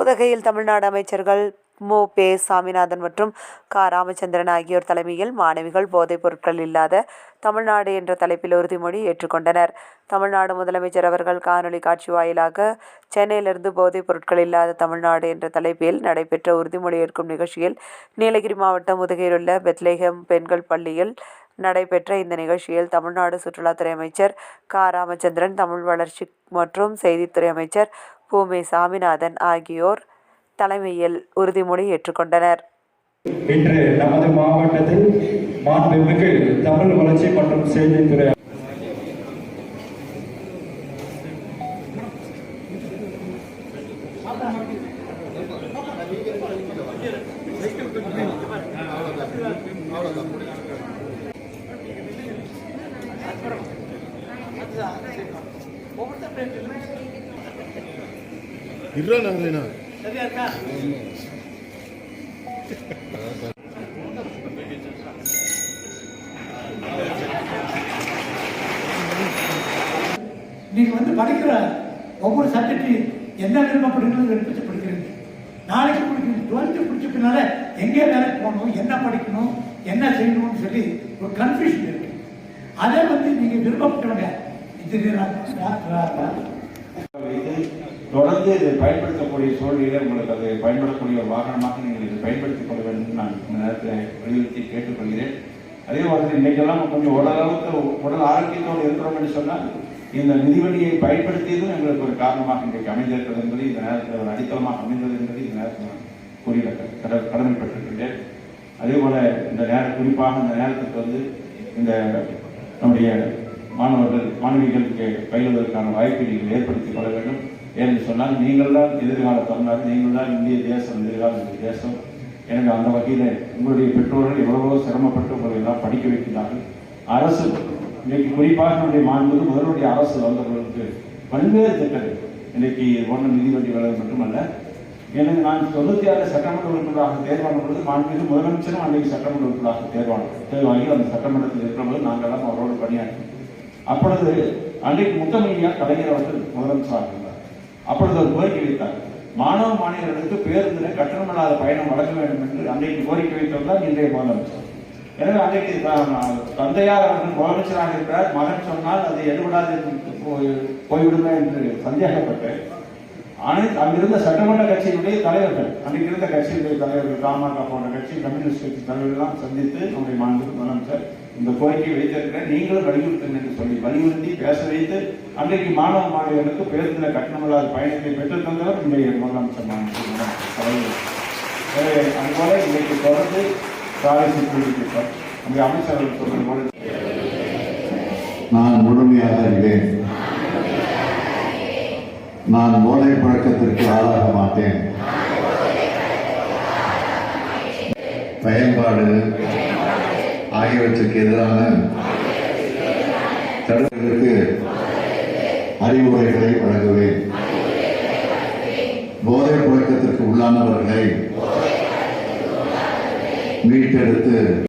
உதகையில் தமிழ்நாடு அமைச்சர்கள் மு. பே. சாமிநாதன் மற்றும் க. ராமச்சந்திரன் ஆகியோர் தலைமையில் மாணவிகள் போதைப் பொருட்கள் இல்லாத தமிழ்நாடு என்ற தலைப்பில் உறுதிமொழி ஏற்றுக்கொண்டனர். தமிழ்நாடு முதலமைச்சர் அவர்கள் காணொலி காட்சி வாயிலாக சென்னையிலிருந்து போதைப் பொருட்கள் இல்லாத தமிழ்நாடு என்ற தலைப்பில் நடைபெற்ற உறுதிமொழி ஏற்கும் நிகழ்ச்சியில் நீலகிரி மாவட்டம் உதகையிலுள்ள பெத்லேகம் பெண்கள் பள்ளியில் நடைபெற்ற இந்த நிகழ்ச்சியில் தமிழ்நாடு சுற்றுலாத்துறை அமைச்சர் க. ராமச்சந்திரன் தமிழ் வளர்ச்சி மற்றும் செய்தித்துறை அமைச்சர் பூமே சாமிநாதன் ஆகியோர் தலைமையில் உறுதிமொழி ஏற்றுக்கொண்டனர் இன்று நமது மாவட்டத்தில் மாண்புமிகு தமிழ் வளர்ச்சி மற்றும் செய்தித்துறை இருடா நாங்களேண்ணா. நீங்க வந்து படிக்கிற ஒவ்வொரு சப்ஜெக்ட் என்ன விருப்பப்படுகிறது எடுத்து படிக்கிறீங்க. நாளைக்கு படிக்கணும் டுவெல்த்து பிடிச்ச பின்னால எங்கே வேலைக்கு போகணும் என்ன படிக்கணும் என்ன செய்யணும்னு சொல்லி ஒரு கன்ஃபியூஷன் இருக்கு. அதே வந்து நீங்க விருப்பப்பட்டவங்க இன்ஜினியராக தொடர்ந்து இதை பயன்படுத்தக்கூடிய சூழ்நிலையில் உங்களுக்கு அது பயன்படக்கூடிய ஒரு வாகனமாக நீங்கள் இதை பயன்படுத்திக் கொள்ள வேண்டும் என்று நான் இந்த நேரத்தில் வலியுறுத்தி கேட்டுக்கொள்கிறேன். அதே மாதிரி இன்னைக்கெல்லாம் கொஞ்சம் உடலளவுக்கு உடல் ஆரோக்கியத்தோடு இருக்கிறோம் என்று சொன்னால் இந்த மிதிவண்டியை பயன்படுத்தியதும் எங்களுக்கு ஒரு காரணமாக இன்றைக்கு அமைந்திருக்கிறது என்பது இந்த நேரத்தில் ஒரு அடித்தளமாக அமைந்தது என்பது இந்த நேரத்தில் நான் கூறிய கடமைப்பட்டிருக்கின்றேன். அதே போல இந்த நேரம் குறிப்பாக இந்த நேரத்துக்கு வந்து இந்த நம்முடைய மாணவர்கள் மாணவிகளுக்கு பயிலுவதற்கான வாய்ப்பை நீங்கள் ஏற்படுத்திக் கொள்ள வேண்டும். ஏன்னு சொன்னால் நீங்கள் தான் எதிர்கால தமிழ்நாடு நீங்கள் தான் இந்திய தேசம் எதிர்கால இந்திய தேசம். எனக்கு அந்த வகையில் உங்களுடைய பெற்றோர்கள் எவ்வளவோ சிரமப்பட்டு உங்களை எல்லாம் படிக்க வைக்கிறார்கள். அரசு இன்னைக்கு குறிப்பாக நம்முடைய மாண்புக்கு முதலுடைய அரசு வந்தவர்களுக்கு பல்வேறு திட்டங்கள் இன்னைக்கு ஒன்றும் நீதிபதி வளர்வு மட்டுமல்ல. எனக்கு நான் தொண்ணூத்தி ஆறு சட்டமன்ற உறுப்பினராக தேர்வான பொழுது மாண்புமிகு முதலமைச்சரும் அன்றைக்கு சட்டமன்ற உறுப்பினராக தேர்வான தேர்வாகி அந்த சட்டமன்றத்தில் இருக்கிறபோது நாங்கள்லாம் அவரோடு பணியாற்றி அப்பொழுது அன்றைக்கு முத்தமையா கலைஞர் அவர்கள் முதலமைச்சராக அப்பொழுது ஒரு கோரிக்கை வைத்தார். மாணவ மாணவர்களுக்கு பேருந்தில் கட்டணமில்லாத பயணம் வழங்க வேண்டும் என்று அன்றைக்கு கோரிக்கை வைத்தவர் இன்றைய முதலமைச்சர். எனவே அன்றைக்கு தந்தையார் அவர்கள் முதலமைச்சராக இருக்கிறார். மகன் சொன்னால் அது எடுபடாது போய்- போய்விடுமே என்று சந்தேகப்பட்டு அனைத்து அங்கிருந்த சட்டமன்ற கட்சியினுடைய தலைவர்கள் அன்றைக்கு இருந்த கட்சியினுடைய தலைவர்கள் பாமக போன்ற கட்சி கம்யூனிஸ்ட் கட்சி தலைவர்கள்லாம் சந்தித்து நம்முடைய மாண்பு முதலமைச்சர் இந்த கோரிக்கையை வைத்திருக்கிற நீங்களும் வலியுறுத்துங்க என்று சொல்லி வலியுறுத்தி பேச வைத்து அன்றைக்கு மாணவ மாணவர்களுக்கு பேருந்தில் கட்டணமில்லாத பயணத்தை பெற்றுத் தந்தவர் இன்றைய முதலமைச்சர் மாண்பு தலைவர் அதுபோல இன்றைக்கு தொடர்ந்து சாலை செக்யூரிட்டி திட்டம் நம்முடைய அமைச்சர்கள் சொல்வது போல. நான் முழுமையாக அறிவேன். நான் போதை பழக்கத்திற்கு ஆளாக மாட்டேன். பயன்பாடு ஆகியவற்றுக்கு எதிரான தடுப்புகளுக்கு அறிவுரைகளை வழங்குவேன். போதை பழக்கத்திற்கு உள்ளானவர்களை மீட்டெடுத்து